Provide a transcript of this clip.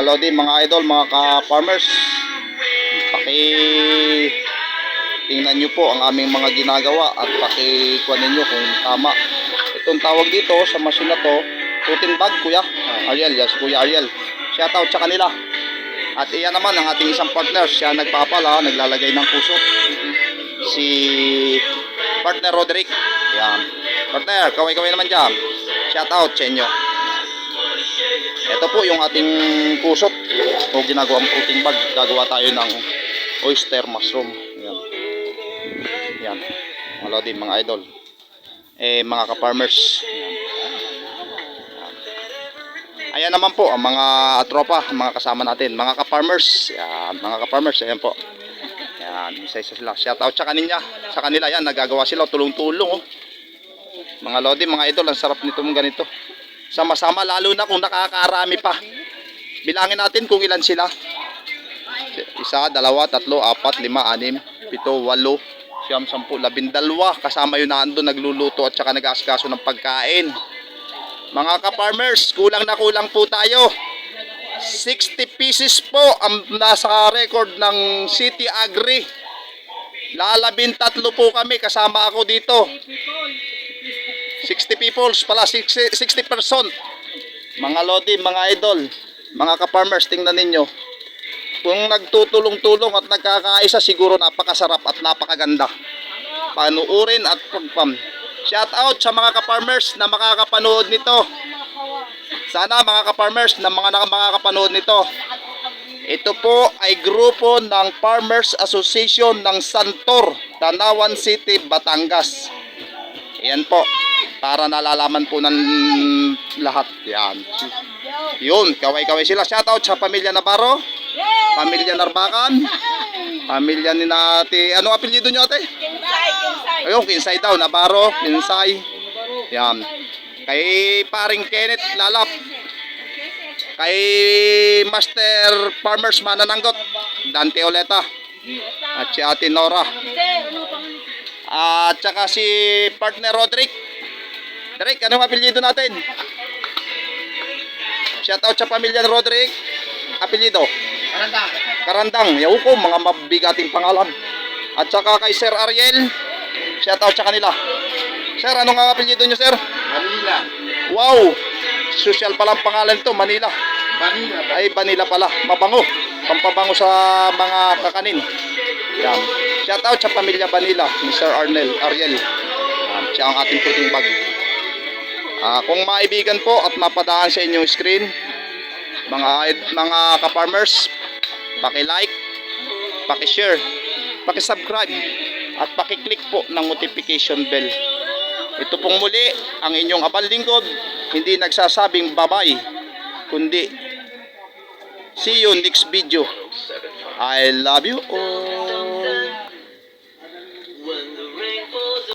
Hello din mga idol, mga ka-farmers. Paki tingnan nyo po ang aming mga ginagawa at pakikuha ninyo kung tama. Itong tawag dito sa machine na to, protein bag kuya. Ariel, yes, kuya Ariel. Shout out sa kanila. At iyan naman ang ating isang partner, siya nagpapala, naglalagay ng kusot. Si partner Roderick. Yan. Partner, kaway-kaway naman dyan. Shout out sa inyo. Ito po yung ating kusot o ginagawang protein bag. Gagawa tayo ng oyster mushroom. Yan. Yan. Malo din mga idol. Eh mga ka-farmers. Yan. Yan. Ayan naman po ang mga tropa, ang mga kasama natin, mga ka-farmers. Yan, mga ka-farmers, ayan po. Yan, isa-isa sila. Shout out sa kanila. Sa kanila yan, nagagawa sila tulong-tulong oh. Mga lodi, mga idol, ang sarap nito mong ganito. Sama-sama lalo na kung nakakarami pa. Bilangin natin kung ilan sila. Isa, dalawa, tatlo, apat, lima, anim, pito, walo, siyam, sampu, labindalwa. Kasama yun na ando nagluluto at saka nag-aaskaso ng pagkain. Mga ka-farmers, kulang na kulang po tayo. 60 pieces po ang nasa record ng City Agri. Lalabing po kami, kasama ako dito. 60 peoples pala, 60, 60 person. Mga lodi, mga idol, mga ka-farmers, tingnan ninyo. Kung nagtutulong-tulong at nagkakaisa, siguro napakasarap at napakaganda. Panuurin at pagpam. Shout out sa mga ka-farmers na makakapanood nito. Sana mga ka-farmers na mga makakapanood nito. Ito po ay grupo ng Farmers Association ng Santor, Tanawan City, Batangas. Yan po. Para nalalaman po ng lahat. Yan. Yun, kaway-kaway sila. Shoutout sa pamilya Navarro, pamilya Narbacan, pamilya ni nati... Ano apelyido nyo ate? Kinsay, kinsay. Ayun, Kinsay daw, Navarro, Kinsay. Yan. Kay paring Kenneth Lalap. Kay Master Farmers Manananggot, Dante Oleta. At si Ate Nora. Ano At saka si partner Roderick. Roderick, anong apelyido natin? Shout out sa pamilya ni Roderick. Apelyido? Karandang. Karandang. Yaw ko, mga mabigating pangalan. At saka kay Sir Ariel. Shout out sa kanila. Sir, anong ang apelyido nyo, sir? Manila. Wow! Social pala ang pangalan to, Manila. Manila. Ay, Manila pala. Mabango. Pampabango sa mga kakanin. Yan. Shout out sa pamilya Manila ni Sir Arnel, Ariel. Yan. Siya ang ating puting bag. Ah, kung maibigan po at mapadaan sa inyong screen, mga mga ka-farmers, paki-like, paki-share, paki-subscribe, at paki-click po ng notification bell. Ito pong muli ang inyong abal lingkod, hindi nagsasabing bye-bye, kundi see you next video. I love you all.